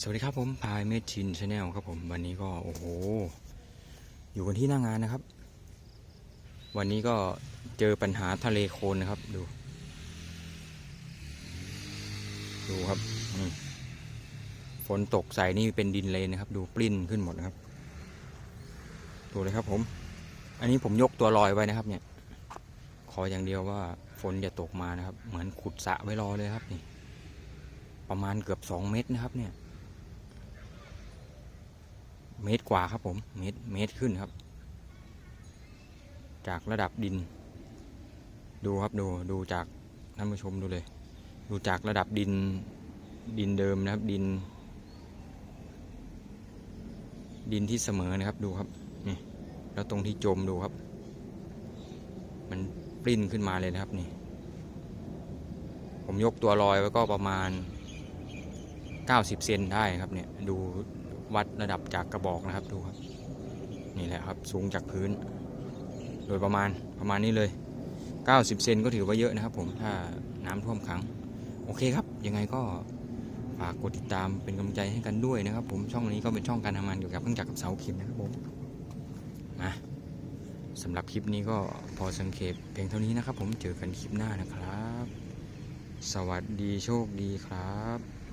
สวัสดีครับผมพายเมชินชาแนลครับผมวันนี้ก็โอ้โห อยู่กันที่หน้างงานนะครับ วันนี้ก็เจอปัญหาทะเลโคลนนะครับดู ดูครับนี่ฝนตกใส่นี่เป็นดินเลยนะครับ ดูปลิ้นขึ้นหมดนะครับ ดูเลยครับผม อันนี้ผมยกตัวลอยไว้นะครับ เนี่ย ขออย่างเดียวว่าฝนอย่าตกมานะครับ เหมือนขุดสระไว้รอเลยครับนี่ประมาณเกือบสองเมตรนะครับเนี่ย เมตรกว่าครับผม เมตรเมตรขึ้นครับ จากระดับดิน ดูครับดูดูจากท่านผู้ชมดูเลย ดูจากระดับดินดินเดิมนะครับ ดิน ดินที่เสมอนะครับดูครับนี่แล้วตรงที่จมดูครับ มันปริ้นขึ้นมาเลยนะครับนี่ผมยกตัวลอยไว้ก็ประมาณ 90 เซนได้ครับเนี่ยดู วัดระดับจากกระบอกนะครับดูครับ นี่แหละครับสูงจากพื้น โดยประมาณประมาณนี้เลย 90 เซนก็ถือว่าเยอะนะครับ ผมถ้าน้ำท่วมขัง โอเคครับ ยังไงก็ฝากกดติดตามเป็นกำลังใจให้กันด้วยนะครับ ผมช่องนี้ก็เป็นช่องการทำงานเกี่ยวกับเครื่องจักรกับเสาเข็มนะครับผมนะสำหรับคลิปนี้ก็พอสังเกตเพียงเท่านี้นะครับ ผมเจอกันคลิปหน้านะครับ สวัสดีโชคดีครับ